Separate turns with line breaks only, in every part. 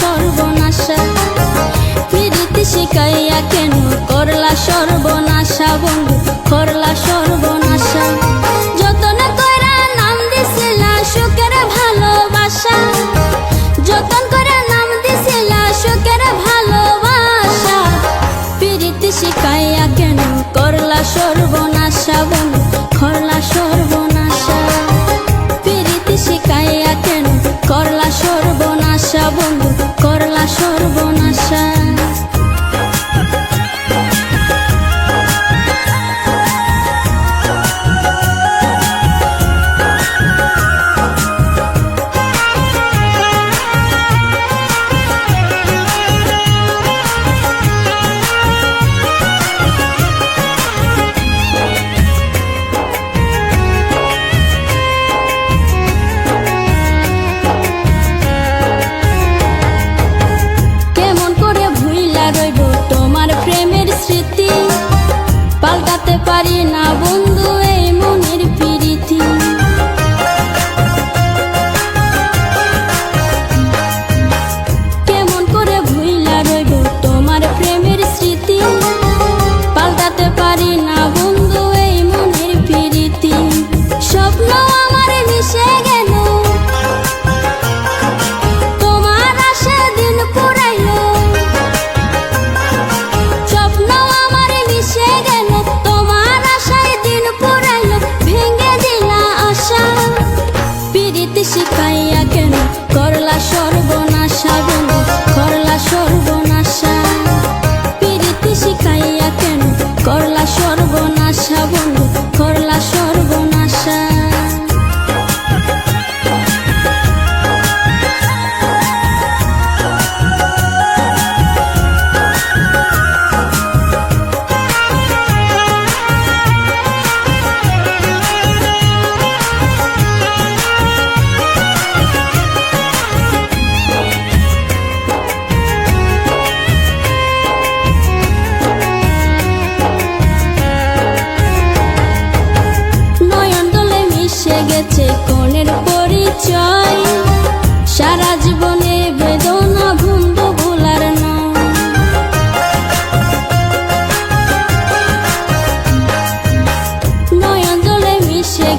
সর্বনাশা। ফিরিতে শিখাইয়া কেন করলা সর্বনাশা বন্ধু? করলা সর্ব কেন? করলা সর্বনাশা গেল দিয়েছে কনের পরিচয়। সারা জীবনে বেদনা ভুন্ড ভোলার নয়। নয়ন জলে মিশে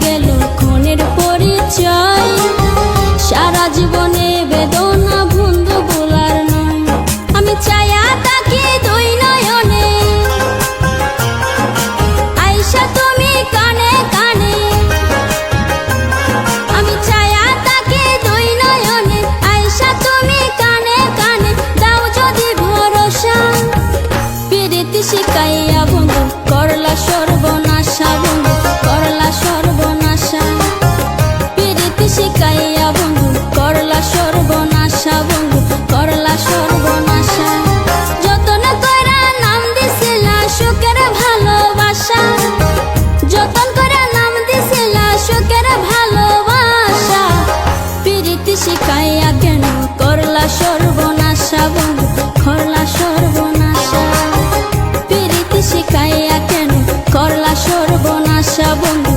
আশা বন্ধু